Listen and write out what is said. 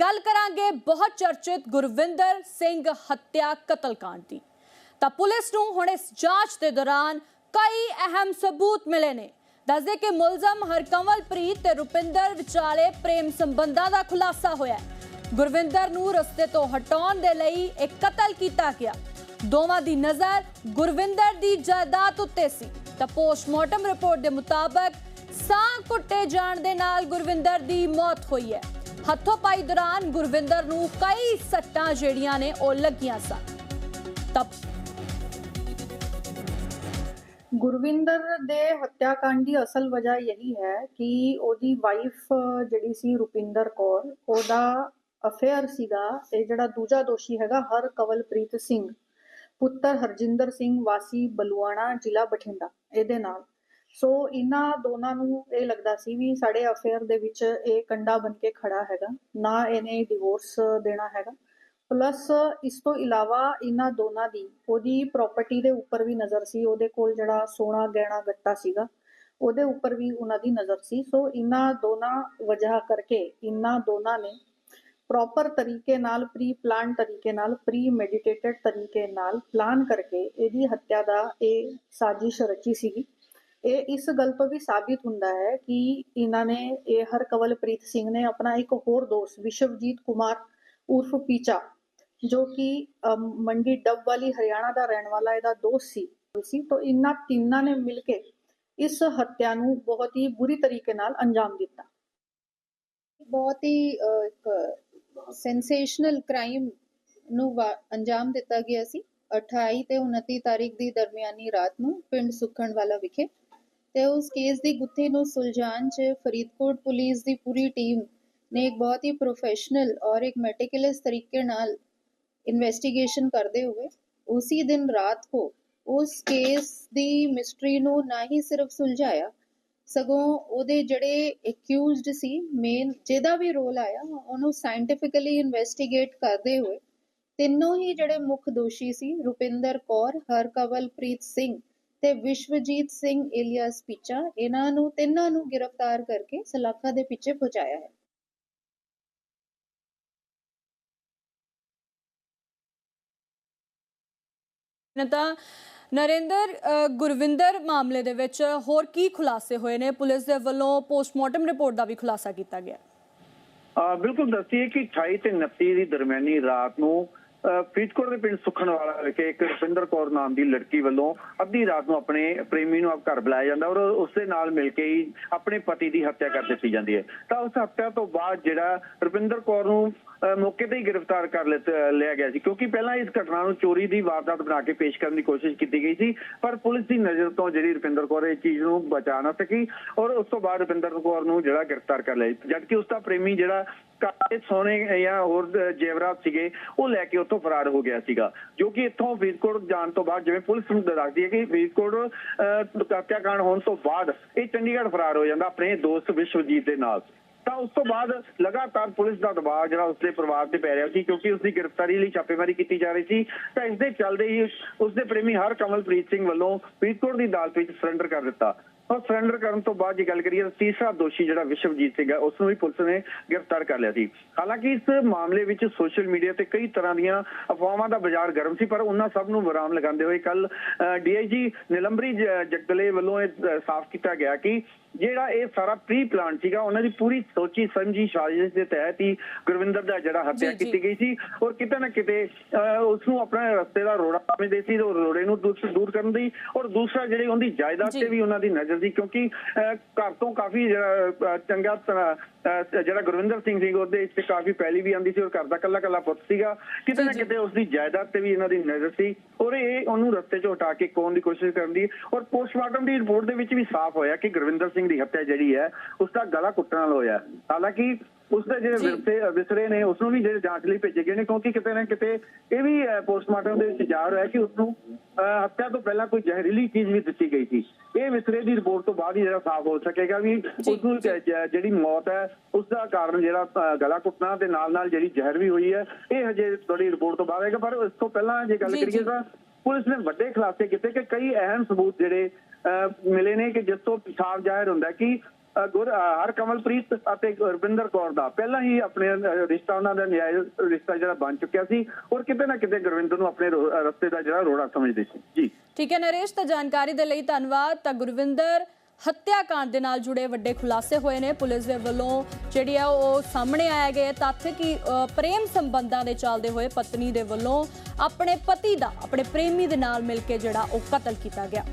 ਗੱਲ ਕਰਾਂਗੇ ਬਹੁਤ ਚਰਚਿਤ ਗੁਰਵਿੰਦਰ ਸਿੰਘ ਹੱਤਿਆ ਕਤਲकांड ਦੀ। ਤਾਂ ਪੁਲਿਸ ਨੂੰ ਹੁਣ ਇਸ ਜਾਂਚ ਦੇ ਦੌਰਾਨ ਕਈ ਅਹਿਮ ਸਬੂਤ ਮਿਲੇ ਨੇ। ਦੱਸਦੇ ਕਿ ਮੁਲਜ਼ਮ ਹਰਕੰਵਲਪ੍ਰੀਤ ਤੇ ਰੁਪਿੰਦਰ ਵਿਚਾਲੇ ਪ੍ਰੇਮ ਸੰਬੰਧਾਂ ਦਾ ਖੁਲਾਸਾ ਹੋਇਆ ਗੁਰਵਿੰਦਰ ਨੂੰ ਰਸਤੇ ਤੋਂ ਹਟਾਉਣ ਦੇ ਲਈ ਇੱਕ ਕਤਲ ਕੀਤਾ ਗਿਆ। ਦੋਵਾਂ ਦੀ ਨਜ਼ਰ ਗੁਰਵਿੰਦਰ ਦੀ ਜਾਇਦਾਦ ਉੱਤੇ ਸੀ। ਤਾਂ ਪੋਸਟਮਾਰਟਮ ਰਿਪੋਰਟ ਦੇ ਮੁਤਾਬਕ ਸਾਹ ਕੁੱਟੇ ਜਾਣ ਦੇ ਨਾਲ ਗੁਰਵਿੰਦਰ ਦੀ ਮੌਤ ਹੋਈ ਹੈ। ਹੱਥੋਂ ਪਾਈ ਦੌਰਾਨ ਗੁਰਵਿੰਦਰ ਨੂੰ ਕਈ ਸੱਟਾਂ ਜਿਹੜੀਆਂ ਨੇ ਉਹ ਲੱਗੀਆਂ ਸਨ। ਤਾਂ ਗੁਰਵਿੰਦਰ ਦੇ ਹੱਤਿਆਕਾਂਡ ਦੀ ਅਸਲ ਵਜ੍ਹਾ ਇਹੀ ਹੈ ਕਿ ਉਹਦੀ ਵਾਈਫ ਜਿਹੜੀ ਸੀ ਰੁਪਿੰਦਰ ਕੌਰ, ਉਹਦਾ ਅਫੇਅਰ ਸੀਗਾ, ਇਹ ਜਿਹੜਾ ਦੂਜਾ ਦੋਸ਼ੀ ਹੈਗਾ ਹਰ ਕਵਲਪ੍ਰੀਤ ਸਿੰਘ, ਪੁੱਤਰ ਹਰਜਿੰਦਰ ਸਿੰਘ ਵਾਸੀ ਬਲੂਆਣਾ ਜ਼ਿਲ੍ਹਾ ਬਠਿੰਡਾ, ਇਹਦੇ ਨਾਲ। ਸੋ ਇਹਨਾਂ ਦੋਨਾਂ ਨੂੰ ਇਹ ਲੱਗਦਾ ਸੀ ਵੀ ਸਾਡੇ ਅਫੇਅਰ ਦੇ ਵਿੱਚ ਇਹ ਕੰਡਾ ਬਣ ਕੇ ਖੜਾ ਹੈਗਾ, ਨਾ ਇਹਨੇ ਡਿਵੋਰਸ ਦੇਣਾ ਹੈਗਾ। ਪਲੱਸ ਇਸ ਤੋਂ ਇਲਾਵਾ ਇਹਨਾਂ ਦੋਨਾਂ ਦੀ ਉਹਦੀ ਪ੍ਰਾਪਰਟੀ ਦੇ ਉੱਪਰ ਵੀ ਨਜ਼ਰ ਸੀ, ਉਹਦੇ ਕੋਲ ਜਿਹੜਾ ਸੋਨਾ ਗਹਿਣਾ ਗੱਟਾ ਸੀਗਾ, ਉਹਦੇ ਉੱਪਰ ਵੀ ਉਹਨਾਂ ਦੀ ਨਜ਼ਰ ਸੀ। ਸੋ ਇਹਨਾਂ ਦੋਨਾਂ ਵਜ੍ਹਾ ਕਰਕੇ ਇਹਨਾਂ ਦੋਨਾਂ ਨੇ ਪ੍ਰੋਪਰ ਤਰੀਕੇ ਨਾਲ ਪ੍ਰੀ ਪਲਾਨ ਤਰੀਕੇ ਨਾਲ ਪ੍ਰੀ ਮੈਡੀਟੇਟਡ ਤਰੀਕੇ ਨਾਲ ਪਲਾਨ ਕਰਕੇ ਇਹਦੀ ਹੱਤਿਆ ਦਾ ਇਹ ਸਾਜ਼ਿਸ਼ ਰਚੀ ਸੀਗੀ। ਇਹ ਇਸ ਗੱਲ ਤੋਂ ਵੀ ਸਾਬਿਤ ਹੁੰਦਾ ਹੈ ਕਿ ਇਹਨਾਂ ਨੇ ਇਹ ਹਰ ਕਵਲਪ੍ਰੀਤ ਸਿੰਘ ਨੇ ਆਪਣਾ ਇੱਕ ਹੋਰ ਦੋਸਤ ਵਿਸ਼ਵਜੀਤ ਕੁਮਾਰ ਉਰਫ ਪੀਚਾ, ਜੋ ਕਿ ਮੰਡੀ ਡੱਬ ਵਾਲੀ ਹਰਿਆਣਾ ਦਾ ਰਹਿਣ ਵਾਲਾ ਇਹਦਾ ਦੋਸਤ ਸੀ ਸੀ ਤਾਂ ਇਹਨਾਂ ਤਿੰਨਾਂ ਨੇ ਮਿਲ ਕੇ ਇਸ ਹੱਤਿਆ ਨੂੰ ਬਹੁਤ ਹੀ ਬੁਰੀ ਤਰੀਕੇ ਨਾਲ ਅੰਜਾਮ ਦਿੱਤਾ। ਬਹੁਤ ਹੀ ਇੱਕ ਸੈਂਸੇਸ਼ਨਲ ਕ੍ਰਾਈਮ ਨੂੰ ਵਾ- ਅੰਜਾਮ ਦਿੱਤਾ ਗਿਆ ਸੀ। 28 ਤੇ 29 ਤਾਰੀਖ ਦੀ ਦਰਮਿਆਨੀ ਰਾਤ ਨੂੰ ਪਿੰਡ ਸੁਖਣ ਵਾਲਾ ਵਿਖੇ ਤੇ ਉਸ ਕੇਸ ਦੀ ਗੁੱਥੀ ਨੂੰ ਸੁਲਝਾਉਣ 'ਚ ਫਰੀਦਕੋਟ ਪੁਲਿਸ ਦੀ ਪੂਰੀ ਟੀਮ ਨੇ ਇੱਕ ਬਹੁਤ ਹੀ ਪ੍ਰੋਫੈਸ਼ਨਲ ਔਰ ਇੱਕ ਮੈਟੀਕੂਲਸ ਤਰੀਕੇ ਨਾਲ ਇਨਵੈਸਟੀਗੇਸ਼ਨ ਕਰਦੇ ਹੋਏ ਉਸੇ ਦਿਨ ਰਾਤ को ਉਸ ਕੇਸ ਦੀ ਮਿਸਟਰੀ ਨੂੰ ਨਾ ਹੀ ਸਿਰਫ ਸੁਲਝਾਇਆ, ਸਗੋਂ ਉਹਦੇ ਜਿਹੜੇ ਅਕਿਊਜ਼ਡ ਸੀ ਮੇਨ ਜਿਹਦਾ ਵੀ ਰੋਲ ਆਇਆ, ਉਹਨੂੰ ਸਾਇੰਟੀਫਿਕਲੀ ਇਨਵੈਸਟੀਗੇਟ ਕਰਦੇ ਹੋਏ ਤਿੰਨੋਂ ਹੀ ਜਿਹੜੇ ਮੁੱਖ ਦੋਸ਼ੀ ਸੀ ਰੁਪਿੰਦਰ ਕੌਰ, ਹਰਕਵਲਪ੍ਰੀਤ ਸਿੰਘ ਤੇ ਵਿਸ਼ਵਜੀਤ ਸਿੰਘ ਇਲੀਅਸ ਪਿੱਚਾ ਇਹਨਾਂ ਨੂੰ ਤਿੰਨਾਂ ਨੂੰ ਗ੍ਰਿਫਤਾਰ ਕਰਕੇ ਸਲਾਖਾ ਦੇ ਪਿੱਛੇ ਪਹੁੰਚਾਇਆ ਹੈ। ਨੇ ਤਾਂ ਨਰਿੰਦਰ ਗੁਰਵਿੰਦਰ ਮਾਮਲੇ ਦੇ ਵਿੱਚ ਹੋਰ ਕੀ ਖੁਲਾਸੇ ਹੋਏ ਨੇ? ਪੁਲਿਸ ਦੇ ਵੱਲੋਂ ਪੋਸਟਮਾਰਟਮ ਰਿਪੋਰਟ ਦਾ ਵੀ ਖੁਲਾਸਾ ਕੀਤਾ ਗਿਆ। ਆ ਬਿਲਕੁਲ ਦੱਸੀਏ ਕਿ 28 ਤੇ 29 ਦੀ ਦਰਮਿਆਨੀ ਰਾਤ ਨੂੰ ਫਰੀਦਕੋਟ ਦੇ ਪਿੰਡ ਸੁਖਣਵਾਲਾ ਵਿਖੇ ਇੱਕ ਰੁਪਿੰਦਰ ਕੌਰ ਨਾਮ ਦੀ ਲੜਕੀ ਵੱਲੋਂ ਅੱਧੀ ਰਾਤ ਨੂੰ ਆਪਣੇ ਪ੍ਰੇਮੀ ਨੂੰ ਆਪ ਘਰ ਬੁਲਾਇਆ ਜਾਂਦਾ ਔਰ ਉਸ ਦੇ ਨਾਲ ਮਿਲ ਕੇ ਹੀ ਆਪਣੇ ਪਤੀ ਦੀ ਹੱਤਿਆ ਕਰ ਦਿੱਤੀ ਜਾਂਦੀ ਹੈ। ਤਾਂ ਉਸ ਹੱਤਿਆ ਤੋਂ ਬਾਅਦ ਜਿਹੜਾ ਰਵਿੰਦਰ ਕੌਰ ਨੂੰ ਮੌਕੇ ਤੇ ਹੀ ਗ੍ਰਿਫਤਾਰ ਕਰ ਲਿੱਤਾ- ਲਿਆ ਗਿਆ ਸੀ ਕਿਉਂਕਿ ਪਹਿਲਾਂ ਇਸ ਘਟਨਾ ਨੂੰ ਚੋਰੀ ਦੀ ਵਾਰਦਾਤ ਬਣਾ ਕੇ ਪੇਸ਼ ਕਰਨ ਦੀ ਕੋਸ਼ਿਸ਼ ਕੀਤੀ ਗਈ ਸੀ, ਪਰ ਪੁਲਿਸ ਦੀ ਨਜ਼ਰ ਤੋਂ ਜਿਹੜੀ ਰੁਪਿੰਦਰ ਕੌਰ ਇਹ ਚੀਜ਼ ਨੂੰ ਬਚਾ ਨਾ ਸਕੀ ਔਰ ਉਸ ਤੋਂ ਬਾਅਦ ਰੁਪਿੰਦਰ ਕੌਰ ਨੂੰ ਜਿਹੜਾ ਗ੍ਰਿਫਤਾਰ ਕਰ ਲਿਆ ਜਦਕਿ ਉਸ ਦਾ ਪ੍ਰੇਮੀ ਜਿਹੜਾ ਕਾਲੇ ਸੋਨੇ ਜਾਂ ਹੋਰ ਦ- ਜੇਵਰਾਤ ਸੀਗੇ ਉਹ ਲੈ ਕੇ ਉੱਥੋਂ ਫਰਾਰ ਹੋ ਗਿਆ ਸੀਗਾ। ਜੋ ਕਿ ਇੱਥੋਂ ਫਰੀਦਕੋਟ ਜਾਣ ਤੋਂ ਬਾਅਦ ਜਿਵੇਂ ਪੁਲਿਸ ਨੂੰ ਦੱਸਦੀ ਹੈ ਕਿ ਫਰੀਦਕੋਟ ਅਹ, ਹੋਣ ਤੋਂ ਬਾਅਦ ਇਹ ਚੰਡੀਗੜ੍ਹ ਫਰਾਰ ਹੋ ਜਾਂਦਾ ਆਪਣੇ ਦੋਸਤ ਵਿਸ਼ਵਜੀਤ ਦੇ ਨਾਲ। ਤਾਂ ਉਸ ਤੋਂ ਬਾਅਦ ਲਗਾਤਾਰ ਪੁਲਿਸ ਦਾ ਦਬਾਅ ਜਿਹੜਾ ਉਸਦੇ ਪਰਿਵਾਰ ਤੇ ਪੈ ਰਿਹਾ ਸੀ ਕਿਉਂਕਿ ਉਸਦੀ ਗ੍ਰਿਫਤਾਰੀ ਲਈ ਛਾਪੇਮਾਰੀ ਕੀਤੀ ਜਾ ਰਹੀ ਸੀ ਤਾਂ ਇਸ ਦੇ ਚੱਲਦੇ ਹੀ ਉਸਦੇ ਪ੍ਰੇਮੀ ਹਰ ਕਮਲਪ੍ਰੀਤ ਸਿੰਘ ਵੱਲੋਂ ਫਰੀਦਕੋਟ ਦੀ ਅਦਾਲਤ ਵਿੱਚ ਸਰੈਂਡਰ ਕਰ ਦਿੱਤਾ। ਔਰ ਸਰੈਂਡਰ ਕਰਨ ਤੋਂ ਬਾਅਦ ਜੇ ਗੱਲ ਕਰੀਏ ਤਾਂ ਤੀਸਰਾ ਦੋਸ਼ੀ ਜਿਹੜਾ ਵਿਸ਼ਵਜੀਤ ਸਿੰਘ ਹੈ ਉਸ ਨੂੰ ਵੀ ਪੁਲਿਸ ਨੇ ਗ੍ਰਿਫਤਾਰ ਕਰ ਲਿਆ ਸੀ। ਹਾਲਾਂਕਿ ਇਸ ਮਾਮਲੇ ਵਿੱਚ ਸੋਸ਼ਲ ਮੀਡੀਆ ਤੇ ਕਈ ਤਰ੍ਹਾਂ ਦੀਆਂ ਅਫਵਾਹਾਂ ਦਾ ਬਾਜ਼ਾਰ ਗਰਮ ਸੀ, ਪਰ ਉਹਨਾਂ ਸਭ ਨੂੰ ਵਿਰਾਮ ਲਗਾਉਂਦੇ ਹੋਏ ਕੱਲ ਡੀਆਈਜੀ ਨਿਲੰਬਰੀ ਜ- ਜਗਦਲੇ ਵੱਲੋਂ ਇਹ ਸਾਫ਼ ਕੀਤਾ ਗਿਆ ਕਿ ਜਿਹੜਾ ਇਹ ਸਾਰਾ ਪ੍ਰੀ ਪਲਾਨ ਸੀਗਾ ਉਹਨਾਂ ਦੀ ਪੂਰੀ ਸੋਚੀ ਸਮਝੀ ਸਾਜ਼ਿਸ਼ ਦੇ ਤਹਿਤ ਹੀ ਗੁਰਵਿੰਦਰ ਦਾ ਜਿਹੜਾ ਹੱਤਿਆ। ਕੀਤੀ ਗਈ ਸੀ ਔਰ ਕਿਤੇ ਨਾ ਕਿਤੇ ਉਸ ਨੂੰ ਆਪਣਾ ਰਸਤੇ ਦਾ ਰੋੜਾ ਸਮਝਦੇ ਸੀ ਤੇ ਉਹ ਰੋੜੇ ਨੂੰ ਦੂਰ ਦੂਰ ਕਰਨ ਦੀ ਔਰ ਦੂਸਰਾ ਜਿਹੜੀ ਉਹਦੀ ਜਾਇਦਾਦ। ਤੇ ਵੀ ਉਹਨਾਂ ਦੀ ਨਜ਼ਰ ਸੀ ਕਿਉਂਕਿ ਘਰ ਤੋਂ ਕਾਫੀ ਚੰਗਾ ਜਿਹੜਾ ਗੁਰਵਿੰਦਰ ਸਿੰਘ ਸੀ ਉਹਦੇ ਵਿੱਚ ਕਾਫੀ ਪਹਿਲੀ ਵੀ ਆਂਦੀ ਸੀ ਔਰ ਘਰ ਦਾ ਕੱਲਾ ਕੱਲਾ ਪੁੱਤ ਸੀਗਾ ਕਿਤੇ ਨਾ। ਕਿਤੇ ਉਸ ਦੀ ਜਾਇਦਾਦ ਤੇ ਵੀ ਇਹਨਾਂ ਦੀ ਨਜ਼ਰ ਸੀ ਔਰ ਇਹ ਉਹਨੂੰ ਰਸਤੇ 'ਚੋਂ ਹਟਾ ਕੇ ਕੋਣ ਦੀ ਕੋਸ਼ਿਸ਼ ਕਰਨ ਦੀ ਔਰ ਪੋਸਟਮਾਰਟਮ ਦੀ ਰਿਪੋਰਟ ਦੇ ਵਿੱਚ ਵੀ ਸਾਫ਼ ਹੋਇਆ ਕਿ ਗੁਰਵਿੰਦਰ ਸਿੰਘ ਦੀ ਹੱਤਿਆ ਜਿਹੜੀ ਹੈ ਉਸ ਦਾ ਗਲਾ ਕੁੱਟਣ ਨਾਲ ਹੋਇਆ ਹਾਲਾਂਕਿ ਉਸ ਦੇ ਜਿਹੜੇ ਜੀ। ਵਿਰਸੇ ਵਿਸਰੇ ਨੇ ਉਸ ਨੂੰ ਵੀ ਜਿਹੜੇ ਜਾਂਚ ਲਈ ਭੇਜੇ ਗਏ ਨੇ ਕਿਉਂਕਿ ਕਿਤੇ ਨਾ ਕਿਤੇ ਇਹ ਵੀ ਪੋਸਟਮਾਰਟਮ ਦੇ ਵਿੱਚ ਜ਼ਾਹਰ ਹੋਇਆ ਕਿ ਉਸ ਨੂੰ ਹੱਤਿਆ ਤੋਂ ਪਹਿਲਾਂ ਕੋਈ ਜ਼ਹਿਰੀਲੀ ਚੀਜ਼ ਵੀ ਦਿੱਤੀ ਗਈ ਸੀ ਇਹ ਵਿਸਰੇ ਦੀ ਰਿਪੋਰਟ ਤੋਂ ਬਾਅਦ ਹੀ ਜਿਹੜਾ ਸਾਫ਼ ਹੋ ਸਕੇਗਾ ਵੀ ਉਸ ਨੂੰ ਜ- ਜ- ਜਿਹੜੀ ਮੌਤ ਹੈ ਉਸ ਦਾ ਕਾਰਨ ਜਿਹੜਾ ਗਲਾ ਕੁੱਟਣਾ ਤੇ ਨਾਲ ਨਾਲ ਜਿਹੜੀ ਜ਼ਹਿਰ ਵੀ ਹੋਈ ਹੈ ਇਹ ਹਜੇ ਤੁਹਾਡੀ ਰਿਪੋਰਟ ਤੋਂ ਬਾਅਦ ਆਏਗਾ ਪਰ ਇਸ ਤੋਂ ਪਹਿਲਾਂ ਜੇ ਗੱਲ ਜੀ, ਜੀ। ਕਰੀਏ ਤਾਂ ਪੁਲਿਸ ਨੇ ਵੱਡੇ ਖੁਲਾਸੇ ਕੀਤੇ ਕਿ ਕਈ ਅਹਿਮ ਸਬੂਤ ਜਿਹੜੇ ਮਿਲੇ ਨੇ ਕਿ ਜਿਸ ਤੋਂ ਸਾਫ਼ ਜ਼ਾਹਿਰ ਹੁੰਦਾ ਕਿ ਅ, ਗੁਰ ਅਤੇ ਗੁਰਵਿੰਦਰ ਕੌਰ ਦਾ ਪਹਿਲਾਂ ਹੀ ਆਪਣੇ ਰਿਸ਼ਤਾ ਉਹਨਾਂ ਦਾ ਨਿਆਇ ਰਿਸ਼ਤਾ ਜਿਹੜਾ ਬਣ ਚੁੱਕਿਆ ਸੀ ਔਰ ਕਿਤੇ ਨਾ ਕਿਤੇ ਗੁਰਵਿੰਦਰ ਨੂੰ ਆਪਣੇ ਰਸਤੇ ਦਾ ਜਿਹੜਾ ਰੋੜਾ ਸਮਝਦੇ ਸੀ। ਜੀ। ਠੀਕ ਹੈ ਨਰੇਸ਼ ਤਾਂ ਜਾਣਕਾਰੀ ਦੇ ਲਈ ਧੰਨਵਾਦ। ਤਾਂ ਗੁਰਵਿੰਦਰ ਹੱਤਿਆਕਾਂਡ ਦੇ ਨਾਲ ਜੁੜੇ ਵੱਡੇ ਖੁਲਾਸੇ ਹੋਏ ਨੇ। ਪੁਲਿਸ ਦੇ ਵੱਲੋਂ ਜਿਹੜੀ ਆ ਉਹ ਸਾਹਮਣੇ ਆਇਆ ਗਿਆ ਤੱਥ ਕਿ ਪ੍ਰੇਮ ਸੰਬੰਧਾਂ ਦੇ ਚੱਲਦੇ ਹੋਏ ਪਤਨੀ ਦੇ ਵੱਲੋਂ ਆਪਣੇ ਪਤੀ ਦਾ ਆਪਣੇ ਪ੍ਰੇਮੀ ਦੇ ਨਾਲ ਮਿਲ ਕੇ ਜਿਹੜਾ ਉਹ ਕਤਲ ਕੀਤਾ ਗਿਆ।